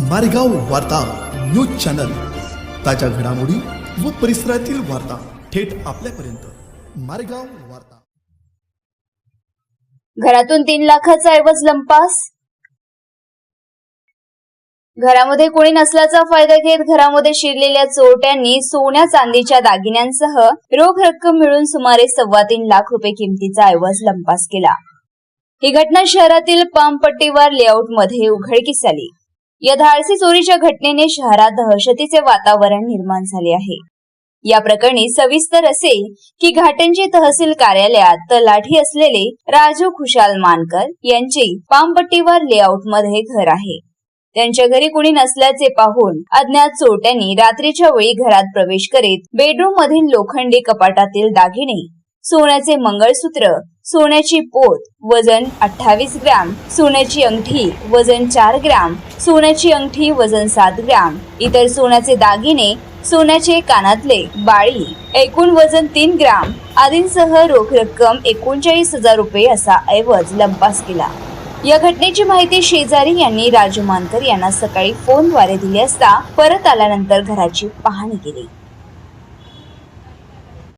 मारेगाव वार्ता news channel. ताज्या घडामोडी व परिसरातील वार्ता थेट आपल्यापर्यंत. मारेगाव वार्ता. घरातून तीन लाखाचा ऐवज लंपास. घरामध्ये कोणी नसल्याचा फायदा घेत घरामध्ये शिरलेल्या चोरट्यांनी सोन्या चांदीच्या दागिन्यांसह रोख रक्कम मिळून सुमारे सव्वा तीन लाख रुपये किमतीचा ऐवज लंपास केला. ही घटना शहरातील पामपट्टीवर लेआउटमध्ये उघडकीस आली. या धाडसी चोरीच्या घटनेने शहरात दहशतीचे वातावरण निर्माण झाले आहे. या प्रकरणी सविस्तर असे की घाटंजी तहसील कार्यालयात तलाठी असलेले राजू खुशाल मानकर यांचे पामपट्टीवर लेआउटमध्ये घर आहे. त्यांच्या घरी कुणी नसल्याचे पाहून अज्ञात चोरट्यांनी रात्रीच्या वेळी घरात प्रवेश करीत बेडरूम मधील लोखंडी कपाटातील दागिने सोन्याचे मंगळसूत्र सोन्याची पोत वजन अठ्ठावीस ग्रॅम सोन्याची अंगठी वजन चार ग्रॅम सोन्याची अंगठी वजन सात ग्रॅम इतर सोन्याचे दागिने सोन्याचे कानातले बाळी एकूण वजन तीन ग्राम आदींसह रोख रक्कम एकोणचाळीस हजार रुपये असा ऐवज लंपास केला. या घटनेची माहिती शेजारी यांनी राजू मानकर यांना सकाळी फोनद्वारे दिली असता परत आल्यानंतर घराची पाहणी केली.